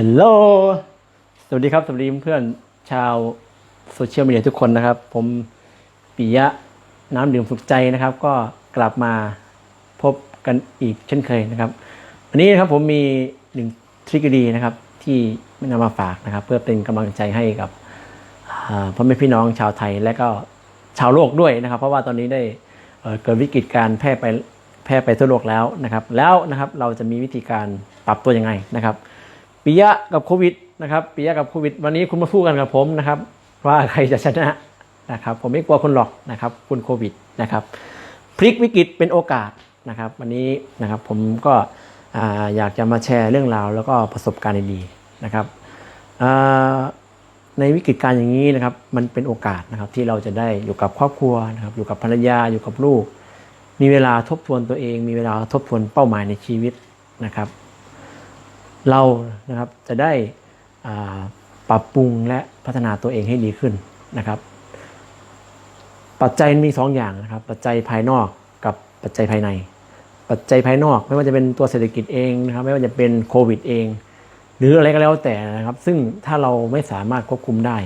ฮัลโหล สวัสดีครับ สวัสดีเพื่อนชาวโซเชียลมีเดียทุกคนนะครับ ผมปิยะน้ำดื่มสุขใจนะครับ ก็กลับมาพบกันอีกเช่นเคยนะครับ วันนี้นะครับผมมีหนึ่งทริคดีนะครับ ที่นำมาฝากนะครับ เพื่อเป็นกำลังใจให้กับพ่อแม่พี่น้องชาวไทยและก็ชาวโลกด้วยนะครับ เพราะว่าตอนนี้ได้เเกิดวิกฤตการแพร่ไปแพร่ไปทั่วโลกแล้วนะครับ แล้วนะครับเราจะมีวิธีการปรับตัวยังไงนะครับ ปิยะกับโควิดนะครับปิยะกับโควิด วันนี้คุณมาพูดกันกับผมนะครับ ว่าใครจะชนะนะครับ ผมไม่กลัวคุณหรอกนะครับ คุณโควิดนะครับ พลิกวิกฤตเป็นโอกาสนะครับ วันนี้นะครับผมก็อ่าอยากจะมาแชร์เรื่องราวแล้วก็ประสบการณ์ดีๆนะครับในวิกฤตการณ์อย่างนี้นะครับ มันเป็นโอกาสนะครับที่เราจะได้อยู่กับครอบครัวนะครับ อยู่กับภรรยาอยู่กับลูก มีเวลาทบทวนตัวเอง มีเวลาทบทวนเป้าหมายในชีวิตนะครับ เรานะครับจะได้ปรับปรุงและพัฒนาตัวเองให้ดีขึ้นนะครับ ปัจจัยมีสองอย่างนะครับ ปัจจัยภายนอกกับปัจจัยภายใน ปัจจัยภายนอกไม่ว่าจะเป็นตัวเศรษฐกิจเองนะครับ ไม่ว่าจะเป็นโควิดเอง หรืออะไรก็แล้วแต่นะครับ ซึ่งถ้าเราไม่สามารถควบคุมได้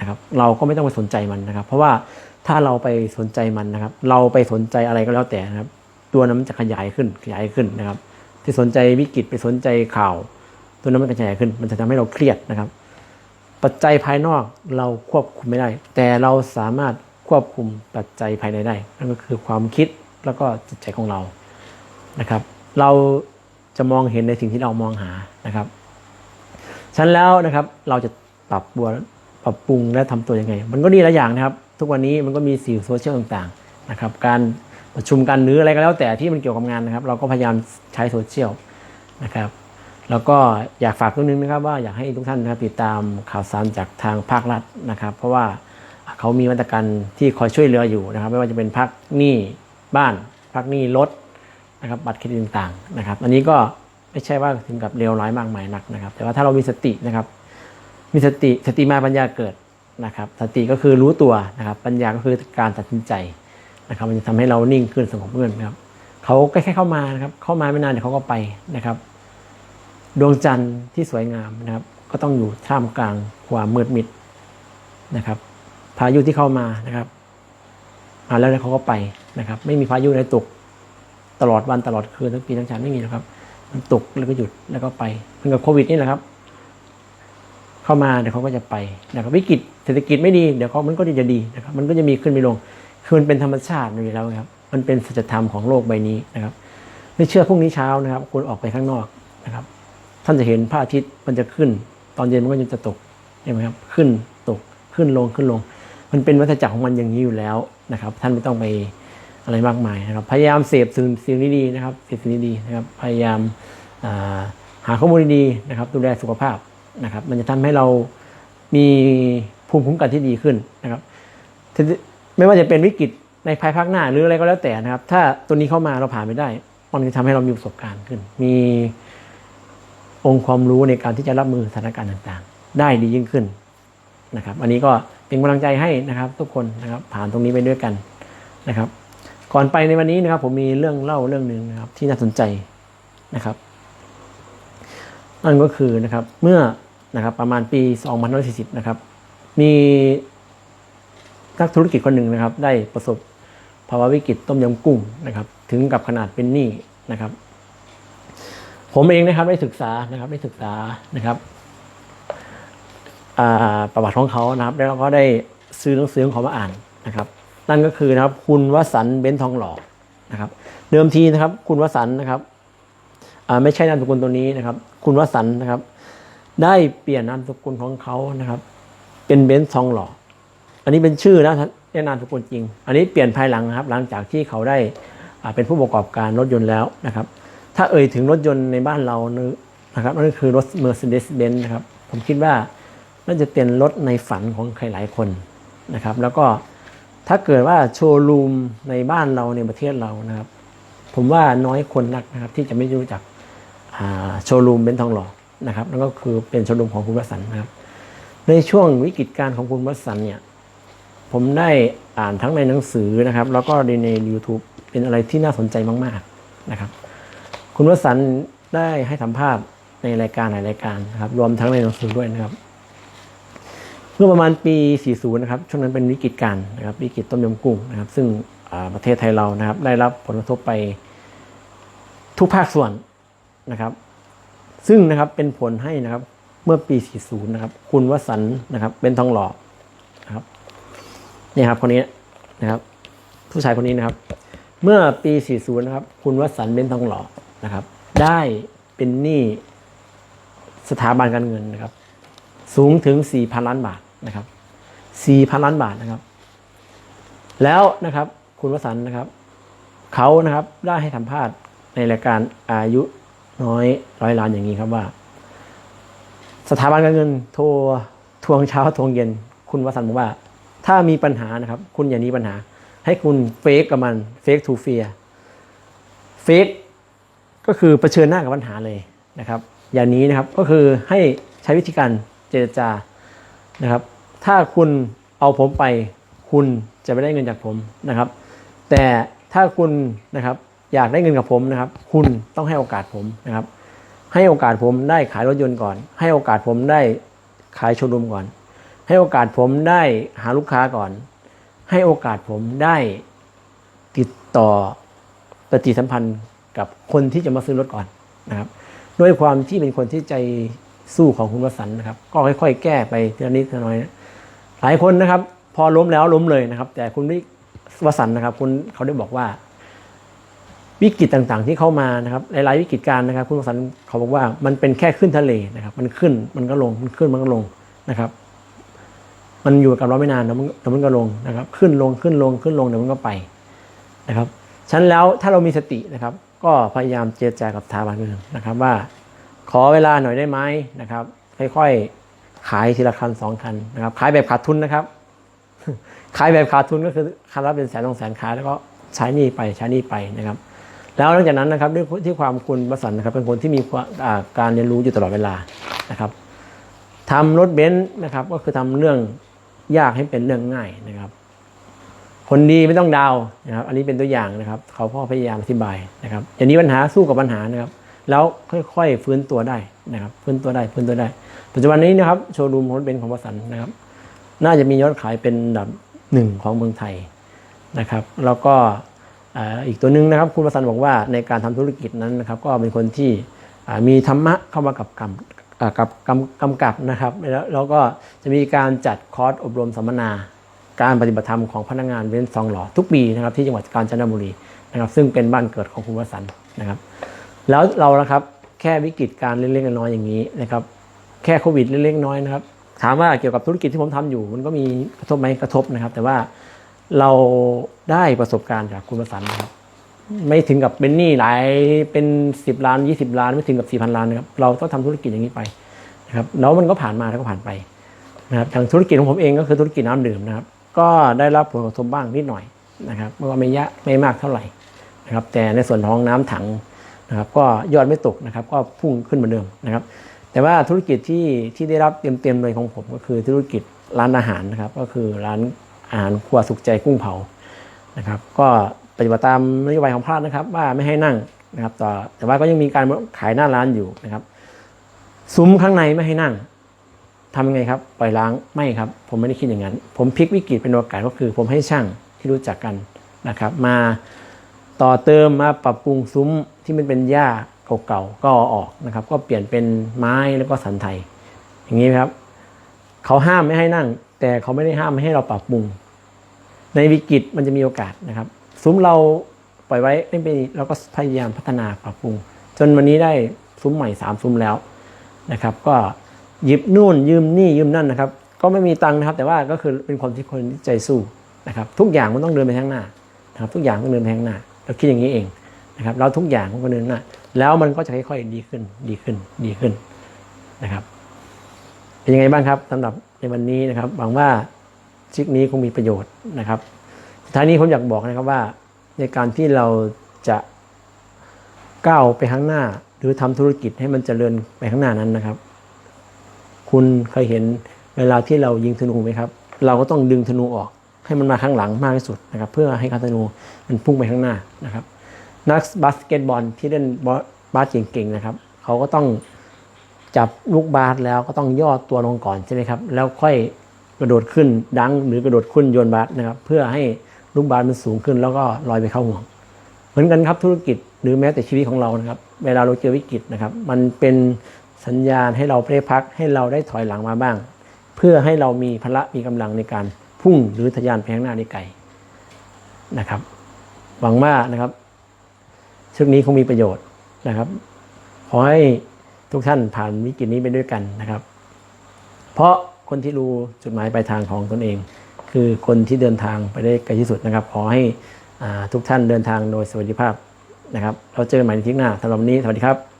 นะครับ เราก็ไม่ต้องไปสนใจมันนะครับ เพราะว่าถ้าเราไปสนใจมันนะครับ เราไปสนใจอะไรก็แล้วแต่นะครับ ตัวนั้นมันจะขยายขึ้นขยายขึ้นนะครับ ที่สนใจวิกฤตไปสนใจข่าว ตัวนั้นมันกระจายขึ้น มันจะทำให้เราเครียดนะครับ ปัจจัยภายนอกเราควบคุมไม่ได้ แต่เราสามารถควบคุมปัจจัยภายในได้ นั่นก็คือความคิดแล้วก็จิตใจของเรา นะครับ เราจะมองเห็นในสิ่งที่เรามองหา นะครับฉันแล้วนะครับ เราจะปรับบัวปรับปรุงและทำตัวยังไง มันก็ดีหลายอย่างนะครับ ทุกวันนี้มันก็มีสื่อโซเชียลต่างๆ นะครับ การประชุมกันหรืออะไรก็แล้วแต่ที่มันเกี่ยวกับงานนะครับ เราก็พยายามใช้โซเชียลนะครับ แล้วก็อยากฝากนิดนึงนะครับ ว่าอยากให้ทุกท่านนะครับติดตามข่าวสารจากทางภาครัฐนะครับ เพราะว่าเขามีมาตรการที่คอยช่วยเหลืออยู่นะครับ ไม่ว่าจะเป็นพักหนี้บ้านพักหนี้รถนะครับบัตรเครดิตต่างๆนะครับ อันนี้ก็ไม่ใช่ว่าถึงกับเลวร้ายมากมายนักนะครับ แต่ว่าถ้าเรามีสตินะครับ มีสติสติมาปัญญาเกิดนะครับ สติก็คือรู้ตัวนะครับ ปัญญาก็คือการตัดสินใจนะครับ มันจะทำให้เรานิ่งขึ้นสงบขึ้นนะครับเขาแค่เข้ามานะครับ เข้ามาไม่นานเดี๋ยวเขาก็ไปนะครับ ดวงจันทร์ที่สวยงามนะครับ ก็ต้องอยู่ท่ามกลางความมืดมิดนะครับ พายุที่เข้ามานะครับมาแล้วเขาก็ไปนะครับ ไม่มีพายุไหนตกตลอดวันตลอดคืนทั้งปีทั้งชาติไม่มีนะครับ มันตกแล้วก็หยุดแล้วก็ไปเหมือนกับโควิดนี่แหละครับ เข้ามาเดี๋ยวเขาก็จะไปนะครับวิกฤตเศรษฐกิจไม่ดีเดี๋ยวเขามันก็จะดีนะครับ มันก็จะมีขึ้นมีลงคือมันเป็นธรรมชาติอยู่แล้วครับ มันเป็นสัจธรรมของโลกใบนี้นะครับ ไม่เชื่อพรุ่งนี้เช้านะครับ คุณออกไปข้างนอกนะครับ ท่านจะเห็นพระอาทิตย์มันจะขึ้น ตอนเย็นมันก็จะตกใช่ไหมครับขึ้นตกขึ้นลงขึ้นลง มันเป็นวัฏจักรของมันอย่างนี้อยู่แล้วนะครับ ท่านไม่ต้องไปอะไรมากมายนะครับ พยายามเสพสิ่งสิ่งดีๆนะครับเสพสิ่งดีๆนะครับ พยายามหาข้อมูลดีๆนะครับ ดูแลสุขภาพนะครับ มันจะทำให้เรามีภูมิคุ้มกันที่ดีขึ้นนะครับ ไม่ว่าจะเป็นวิกฤตในภายภาคหน้าหรืออะไรก็แล้วแต่นะครับ ถ้าตัวนี้เข้ามาเราผ่านไม่ได้ มันจะทำให้เรามีประสบการณ์ขึ้น มี องค์ความรู้ในการที่จะรับมือสถานการณ์ต่างๆ ได้ดียิ่งขึ้นนะครับอันนี้ก็เป็นกำลังใจให้นะครับ ทุกคนนะครับผ่านตรงนี้ไปด้วยกันนะครับ ก่อนไปในวันนี้นะครับ ผมมีเรื่องเล่าเรื่องหนึ่งนะครับที่น่าสนใจนะครับนั่นก็คือนะครับเมื่อนะครับประมาณปี 2540 นะครับ มีนักธุรกิจคนหนึ่งนะครับ ได้ประสบภาวะวิกฤตต้มยำกุ้งนะครับ ถึงกับขนาดเป็นหนี้นะครับ ผมเองนะครับได้ศึกษานะครับได้ศึกษานะครับประวัติของเขานะครับแล้วก็ได้ซื้อหนังสือของเขามาอ่านนะครับ นั่นก็คือนะครับ คุณวสันเบนทองหล่อนะครับ เดิมทีนะครับ คุณวสันนะครับไม่ใช่นามสกุลตัวนี้นะครับ คุณวสันนะครับ ได้เปลี่ยนนามสกุลของเขานะครับ เป็นเบนทองหล่ออันนี้เป็นชื่อนะแน่นามสกุลจริง อันนี้เปลี่ยนภายหลังนะครับ หลังจากที่เขาได้เป็นผู้ประกอบการรถยนต์แล้วนะครับ ถ้าเอ่ยถึงรถยนต์ในบ้านเรานะครับนั่นก็คือรถ Mercedes-Benz นะครับ ผมคิดว่าน่าจะเป็นรถในฝันของใครหลายคนนะครับ แล้วก็ถ้าเกิดว่าโชว์รูมในบ้านเราในประเทศเรานะครับ ผมว่าน้อยคนนักนะครับ ที่จะไม่รู้จักโชว์รูมเบนทองหล่อนะครับนั่นก็คือเป็นโชว์รูมของคุณวสันต์นะครับ ในช่วงวิกฤตการณ์ของคุณวสันต์เนี่ยผมได้อ่านทั้งในหนังสือนะครับ แล้วก็ในใน YouTube เป็นอะไรที่น่าสนใจมาก ๆ นะครับ คุณวสันต์ได้ให้สัมภาษณ์ในรายการหลายรายการนะครับ รวมทั้งในหนังสือด้วยนะครับ เมื่อประมาณปี 40 นะครับ ช่วงนั้นเป็นวิกฤตการณ์นะครับวิกฤตต้มยำกุ้งนะครับ ซึ่งประเทศไทยเรานะครับ ได้รับผลกระทบไปทุกภาคส่วนนะครับ ซึ่งนะครับเป็นผลให้นะครับ เมื่อปี 40 นะครับ คุณวสันต์นะครับ เป็นทองหล่อนะครับนี่ครับคนนี้นะครับ ผู้ชายคนนี้นะครับ เมื่อปี 40 นะครับ คุณวสันต์เบนทองหล่อ นะครับ ได้เป็นหนี้สถาบันการเงินนะครับ สูงถึง 4,000 ล้านบาทนะครับ 4,000 ล้านบาทนะครับ แล้วนะครับคุณวสันต์นะครับเขานะครับได้ให้สัมภาษณ์ในรายการอายุน้อยร้อยล้านอย่างนี้ครับว่า สถาบันการเงินโทรทวงเช้าทวงเย็น คุณวสันต์บอกว่า ถ้ามีปัญหานะครับ คุณอย่านี้ปัญหา ให้คุณเฟกกับมันเฟกทูเฟียเฟก ก็คือเผชิญหน้ากับปัญหาเลยนะครับ อย่างนี้นะครับก็คือให้ใช้วิธีการเจรจานะครับ ถ้าคุณเอาผมไปคุณจะไม่ได้เงินจากผมนะครับ แต่ถ้าคุณนะครับอยากได้เงินกับผมนะครับ คุณต้องให้โอกาสผมนะครับ ให้โอกาสผมได้ขายรถยนต์ก่อน ให้โอกาสผมได้ขายโชว์รูมก่อน ให้โอกาสผมได้หาลูกค้าก่อน ให้โอกาสผมได้ติดต่อปฏิสัมพันธ์ กับคนที่จะมาซื้อรถก่อนนะครับด้วยความที่เป็นคนที่ใจสู้ของคุณวสันต์นะครับ ก็ค่อยๆ แก้ไปทีละนิดทีละน้อยนะหลายคนนะครับ พอล้มแล้วล้มเลยนะครับ แต่คุณวิวสันต์นะครับ คุณเขาได้บอกว่า วิกฤตต่างๆ ที่เข้ามานะครับหลายๆวิกฤตการณ์นะครับ คุณวสันต์เขาบอกว่ามันเป็นแค่ขึ้นทะเลนะครับ มันขึ้นมันก็ลงมันขึ้นมันก็ลงนะครับ มันอยู่กับเราไม่นานแล้วมันแล้วมันก็ลงนะครับ ขึ้นลงขึ้นลงขึ้นลงเดี๋ยวมันก็ไปนะครับ ฉะนั้นแล้วถ้าเรามีสตินะครับ ก็พยายามเจรจากับสถาบันเงินนะครับว่า ขอเวลาหน่อยได้ไหมนะครับค่อยๆขายทีละคันสองคันนะครับขายแบบขาดทุนนะครับ ขายแบบขาดทุนก็คือคันละเป็นแสนสองแสนขายแล้วก็ใช้นี้ไปใช้นี้ไปนะครับ แล้วหลังจากนั้นนะครับด้วยที่ความคุณประสันนะครับ เป็นคนที่มีาการเรียนรู้อยู่ตลอดเวลานะครับทำรถเบนซ์นะครับก็คือทำเรื่องยากให้เป็นเรื่องง่ายนะครับ คนดีไม่ต้องดาวนะครับ อันนี้เป็นตัวอย่างนะครับ เขาพ่อพยายามอธิบายนะครับอย่างนี้ปัญหาสู้กับปัญหานะครับ แล้วค่อยๆฟื้นตัวได้นะครับ ฟื้นตัวได้ฟื้นตัวได้ ปัจจุบันนี้นะครับโชว์รูมรถเบนซ์ของวสันนะครับ น่าจะมียอดขายเป็นดับหนึ่งของเมืองไทยนะครับ แล้วก็อีกตัวหนึ่งนะครับ คุณวสันบอกว่าในการทำธุรกิจนั้นนะครับ ก็เป็นคนที่มีธรรมะเข้ามากับกำอ่ากับกำกำกับนะครับแล้วแล้วก็จะมีการจัดคอร์สอบรมสัมมนา การปฏิบัติธรรมของพนักงานเว้นซองหล่อทุกปีนะครับที่จังหวัดกาญจนบุรีนะครับ ซึ่งเป็นบ้านเกิดของคุณวสันต์นะครับ แล้วเรานะครับแค่วิกฤตการเล็กๆน้อยๆอย่างนี้นะครับ แค่โควิดเล็กๆน้อยนะครับ ถามว่าเกี่ยวกับธุรกิจที่ผมทำอยู่ มันก็มีกระทบไหมกระทบนะครับ แต่ว่าเราได้ประสบการณ์จากคุณประสันต์นะครับ ไม่ถึงกับเป็นหนี้หลายเป็นสิบล้านยี่สิบล้านไม่ถึงกับสี่พันล้านนะครับเราต้องทำธุรกิจอย่างนี้ไปนะครับแล้วมันก็ผ่านมาแล้วก็ผ่านไปนะครับทางธุรกิจของผมเองก็คือธุรกิจน้ำดื่มนะครับ ก็ได้รับผลกระทบบ้างนิดหน่อยนะครับเมื่อว่าไม่ยะไม่มากเท่าไหร่นะครับ แต่ในส่วนของน้ำถังนะครับ ก็ยอดไม่ตกนะครับ ก็พุ่งขึ้นเหมือนเดิมนะครับ แต่ว่าธุรกิจที่ที่ได้รับเต็มๆเลยของผมก็คือธุรกิจร้านอาหารนะครับ ก็คือร้านอาหารครัวสุขใจกุ้งเผานะครับ ก็ปฏิบัติตามนโยบายของภาคนะครับ ว่าไม่ให้นั่งนะครับ ต่อแต่ว่าก็ยังมีการขายหน้าร้านอยู่นะครับ ซุ้มข้างในไม่ให้นั่ง ทำยังไงครับปล่อยล้างไม่ครับ ผมไม่ได้คิดอย่างนั้น ผมพลิกวิกฤตเป็นโอกาสก็คือ ผมให้ช่างที่รู้จักกันนะครับ มาต่อเติมมาปรับปรุงซุ้มที่มันเป็นหญ้าเก่าๆก็อออกนะครับ ก็เปลี่ยนเป็นไม้แล้วก็สันไทย อย่างนี้ครับ เขาห้ามไม่ให้นั่ง แต่เขาไม่ได้ห้ามไม่ให้เราปรับปรุง ในวิกฤตมันจะมีโอกาสนะครับ ซุ้มเราปล่อยไว้ไม่เป็นเราก็พยายามพัฒนาปรับปรุง จนวันนี้ได้ซุ้มใหม่สามซุ้มแล้วนะครับ ก็ หยิบนู่นยืมนี่ยืมนั่นนะครับ ก็ไม่มีตังค์นะครับ แต่ว่าก็คือเป็นคนที่คนใจสู้นะครับ ทุกอย่างมันต้องเดินไปข้างหน้านะครับ ทุกอย่างต้องเดินไปข้างหน้าเราคิดอย่างนี้เองนะครับแล้วทุกอย่างมันก็เดินหน้าแล้วมันก็จะค่อยๆดีขึ้นดีขึ้นดีขึ้นนะครับ เป็นยังไงบ้างครับสำหรับในวันนี้นะครับหวังว่าคลิปนี้คงมีประโยชน์นะครับสุดท้ายนี้ผมอยากบอกนะครับว่า ในการที่เราจะก้าวไปข้างหน้า หรือทำธุรกิจให้มันเจริญไปข้างหน้านั้นนะครับ คุณเคยเห็นเวลาที่เรายิงธนูไหมครับ เราก็ต้องดึงธนูออก ให้มันมาข้างหลังมากที่สุดนะครับ เพื่อให้การธนูมันพุ่งไปข้างหน้านะครับ นักบาสเกตบอลที่เล่นบาสเก่งๆนะครับ เขาก็ต้องจับลูกบาสแล้วก็ต้องย่อตัวลงก่อนใช่ไหมครับ แล้วค่อยกระโดดขึ้นดังหรือกระโดดขึ้นโยนบาสนะครับ เพื่อให้ลูกบาสมันสูงขึ้น แล้วก็ลอยไปเข้าห่วง เหมือนกันครับธุรกิจหรือแม้แต่ชีวิตของเรานะครับ เวลาเราเจอวิกฤตนะครับ มันเป็น สัญญาณให้เราได้พักให้เราได้ถอยหลังมาบ้าง เพื่อให้เรามีพละมีกำลังในการพุ่งหรือทะยานไปข้างหน้าได้ไกลนะครับ หวังว่านะครับช่วงนี้คงมีประโยชน์นะครับขอให้ทุกท่านผ่านวิกฤตนี้ไปด้วยกันนะครับ เพราะคนที่รู้จุดหมายปลายทางของตนเอง คือคนที่เดินทางไปได้ไกลที่สุดนะครับ ขอให้ทุกท่านเดินทางโดยสวัสดิภาพนะครับ เราเจอกันใหม่ในทริปหน้าสำหรับวันนี้สวัสดีครับ